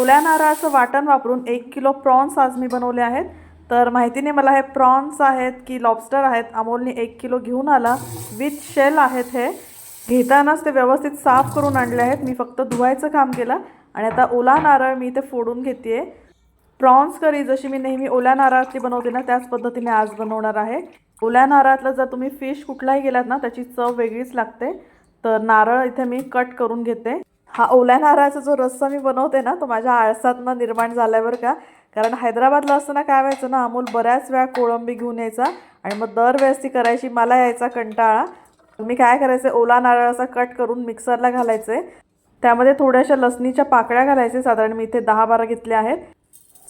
ओल्या नारळाचं वाटण वापरून एक किलो प्रॉन्स आज मी बनवले आहेत. तर माहिती नाही मला हे प्रॉन्स आहेत की लॉबस्टर आहेत अमोलने एक किलो घेऊन आला. विथ शेल आहेत हे. घेतानाच ते व्यवस्थित साफ करून आणले आहेत. मी फक्त धुवायचं काम केलं आणि आता ओला नारळ मी इथे फोडून घेते प्रॉन्स करी जशी मी नेहमी ओल्या नारळातली बनवते ना त्याच पद्धतीने आज बनवणार आहे. ओल्या नारळातलं जर तुम्ही फिश कुठलाही गेलात ना त्याची चव वेगळीच लागते. तर नारळ इथे मी कट करून घेते. हा ओल्या नारळाचा जो रस्सा मी बनवते ना तो माझ्या आळसातनं निर्माण झाल्यावर का. कारण हैदराबादला असताना काय व्हायचं ना अमोल बऱ्याच वेळा कोळंबी घेऊन यायचा आणि मग दरवेळेस ती करायची मला यायचा कंटाळा. मी काय करायचं ओला नारळाचा कट करून मिक्सरला घालायचे. त्यामध्ये थोड्याशा लसणीच्या पाकळ्या घालायचे साधारण मी इथे दहा बारा घेतल्या आहेत.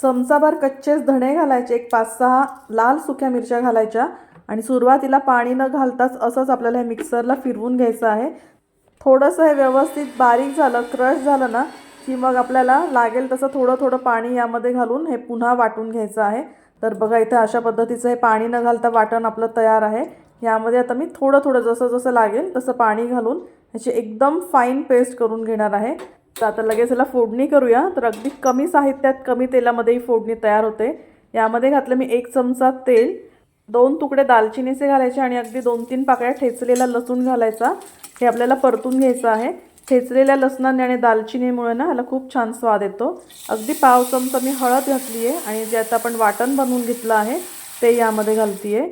चमचाभर कच्चेच धणे घालायचे एक पाच सहा लाल सुक्या मिरच्या घालायच्या. आणि सुरुवातीला पाणी न घालताच असंच आपल्याला हे मिक्सरला फिरवून घ्यायचं आहे. थोडंसं हे व्यवस्थित बारीक झालं क्रश झालं ना की मग आपल्याला लागेल तसं थोडं थोडं पाणी यामध्ये घालून हे पुन्हा वाटून घ्यायचं आहे. तर बघा इथे अशा पद्धतीचं हे पाणी न घालता वाटण आपलं तयार आहे. यामध्ये आता मी थोडं थोडं जसं जसं लागेल तसं पाणी घालून ह्याची एकदम फाईन पेस्ट करून घेणार आहे. तर आता लगेच याला फोडणी करूया. तर अगदी कमी साहित्यात कमी तेलामध्ये ही फोडणी तयार होते. यामध्ये घातलं मी एक चमचा तेल. दोन तुकडे दालचिनीचे घालायचे आणि अगदी दोन तीन पाकळ्या ठेचलेला लसूण घालायचा. हे आपल्याला परतून घ्यायचं आहे. ठेचलेल्या लसणाने आणि दालचिनीमुळे ना ह्याला खूप छान स्वाद येतो. अगदी पाव चमचा मी हळद घातली आहे आणि जे आता आपण वाटण बनवून घेतलं आहे ते यामध्ये घालती आहे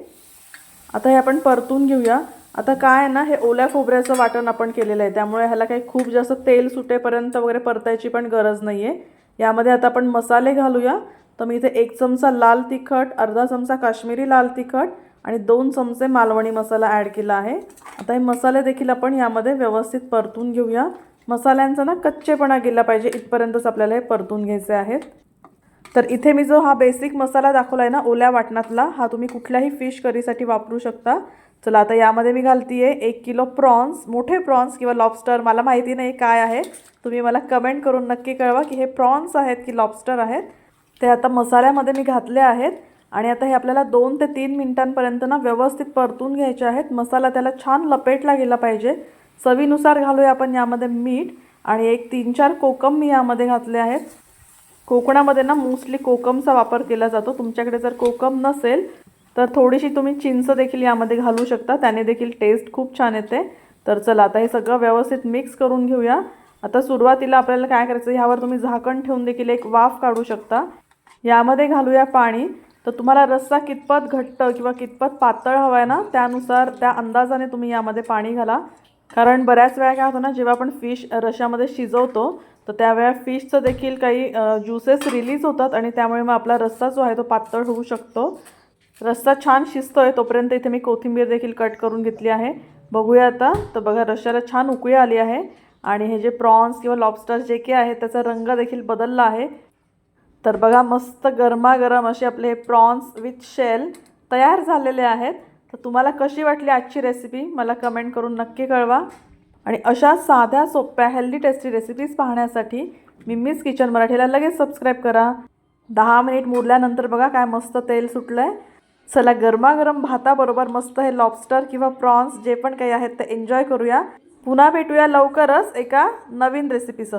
आता हे आपण परतून घेऊया. आता काय आहे ना हे ओल्या खोबऱ्याचं वाटण आपण केलेलं आहे. त्यामुळे ह्याला काही खूप जास्त तेल सुटेपर्यंत वगैरे परतायची पण गरज नाही आहे यामध्ये आता आपण मसाले घालूया. तर मी इथे एक चमचा लाल तिखट अर्धा चमचा काश्मीरी लाल तिखट आणि दोन चमचे मालवणी मसाला ॲड केला आहे. आता हे मसाले देखील आपण यामध्ये व्यवस्थित परतून घेऊया. मसाल्यांचा ना कच्चेपणा गेला पाहिजे इथपर्यंतच आपल्याला हे परतून घ्यायचे आहेत. तर इथे मी जो हा बेसिक मसाला दाखवला आहे ना ओल्या वाटणातला हा तुम्ही कुठल्याही फिश करीसाठी वापरू शकता. चला आता यामध्ये मी घालती आहे एक किलो प्रॉन्स मोठे प्रॉन्स किंवा लॉबस्टर मला माहिती नाही काय आहे. तुम्ही मला कमेंट करून नक्की कळवा की हे प्रॉन्स आहेत की लॉबस्टर आहेत. ते आता मसाल्यामध्ये मी घातले आहेत आणि आता हे आपल्याला दोन ते तीन मिनिटांपर्यंत ना व्यवस्थित परतून घ्यायचे आहेत. मसाला त्याला छान लपेटला गेला पाहिजे. चवीनुसार घालूया आपण यामध्ये मीठ आणि एक तीन चार कोकम मी यामध्ये घातले आहेत. कोकणामध्ये ना मोस्टली कोकमचा वापर केला जातो. तुमच्याकडे जर कोकम नसेल तर थोडीशी तुम्ही चिंच देखील यामध्ये घालू शकता. त्याने देखील टेस्ट खूप छान येते. तर चला आता हे सगळं व्यवस्थित मिक्स करून घेऊया. आता सुरुवातीला आपल्याला काय करायचं ह्यावर तुम्ही झाकण ठेवून देखील एक वाफ काढू शकता. यामध्ये घालूया पाणी. तर तुम्हाला रस्सा कितपत घट्ट किंवा कितपत पातळ हवा आहे ना त्यानुसार त्या अंदाजाने तुम्ही यामध्ये पाणी घाला. कारण बऱ्याच वेळा काय होतं ना जेव्हा आपण फिश रशामध्ये शिजवतो तर त्यावेळा फिशचं देखील काही ज्युसेस रिलीज होतात आणि त्यामुळे मग आपला रस्सा जो आहे तो पातळ होऊ शकतो. रस्सा छान शिजतोय तोपर्यंत इथे मी कोथिंबीर देखील कट करून घेतली आहे. बघूया आता. तर बघा रश्श्याला छान उकळी आली आहे. आणि हे जे प्रॉन्स किंवा लॉबस्टर जे काही आहे त्याचा रंग देखील बदलला आहे. तर बघा मस्त गरमागरम असे आपले हे प्रॉन्स विथ शेल तयार झालेले आहेत. तर तुम्हाला कशी वाटली आजची रेसिपी मला कमेंट करून नक्की कळवा. आणि अशा साध्या सोप्या हेल्दी टेस्टी रेसिपीज पाहण्यासाठी मिम्मीज किचन मराठीला लगेच सबस्क्राईब करा. दहा मिनिट मुरल्यानंतर बघा काय मस्त तेल सुटलं आहे चला गरमागरम भाताबरोबर मस्त हे लॉबस्टर किंवा प्रॉन्स जे पण काही आहेत ते एन्जॉय करूया. पुन्हा भेटूया लवकरच एका नवीन रेसिपीसह